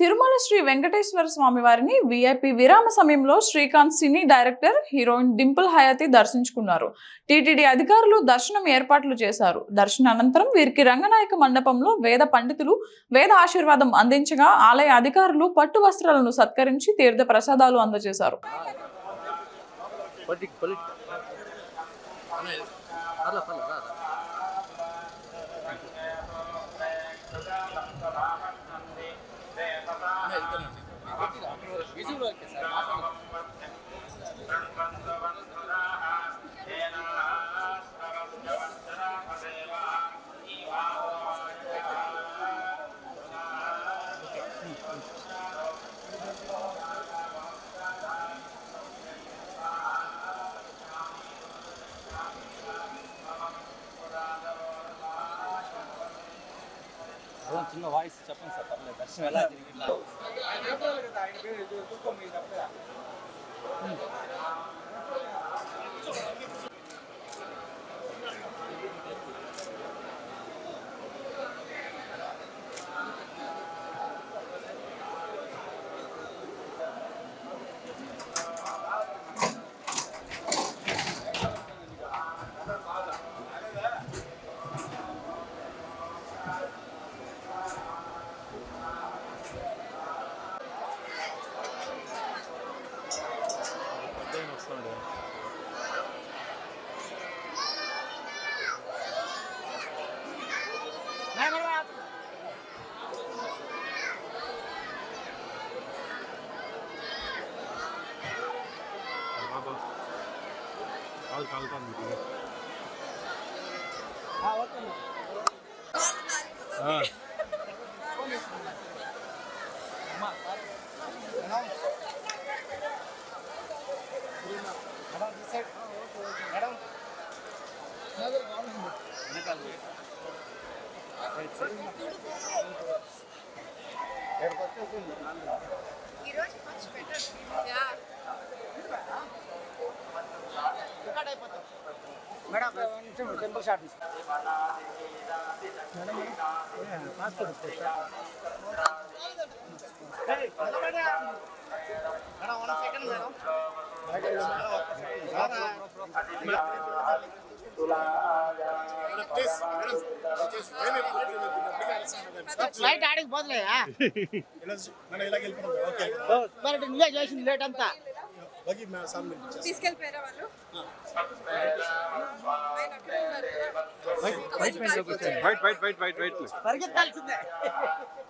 తిరుమల శ్రీ వెంకటేశ్వర స్వామి వారిని విఐపి విరామ సమయంలో Srikanth cine director heroine Dimple Hayathi దర్శించుకున్నారు. టీటీడీ అధికారులు దర్శనం ఏర్పాట్లు చేశారు. దర్శన అనంతరం వీరికి రంగనాయక మండపంలో వేద పండితులు వేద ఆశీర్వాదం అందించగా ఆలయ అధికారులు పట్టు వస్త్రాలను సత్కరించి తీర్థ ప్రసాదాలు అందజేశారు. சிசுவுக்கு சார் மாசம் అదే చిన్న వాయిస్ చెప్పండి సార్ పర్లేదు. దర్శనం ఎలా జరిగింది? కాలు కాలుతుంది ఈరోజు కొంచెం బెటర్ యా మేడం నిమిషం టెంపుల్ షాట్ ఫ్లైట్ ఆడికి పోదులేయా నువ్వే చేసింది లేట్ అంతా. ఓకే మా సార్ తీసుకెళ్ళిపోయారా వాళ్ళు? ఆయన అక్కడే ఉన్నారు కదా. వైట్ వైట్ వైట్ వైట్ వైట్ పరిగెత్తాల్సిందే.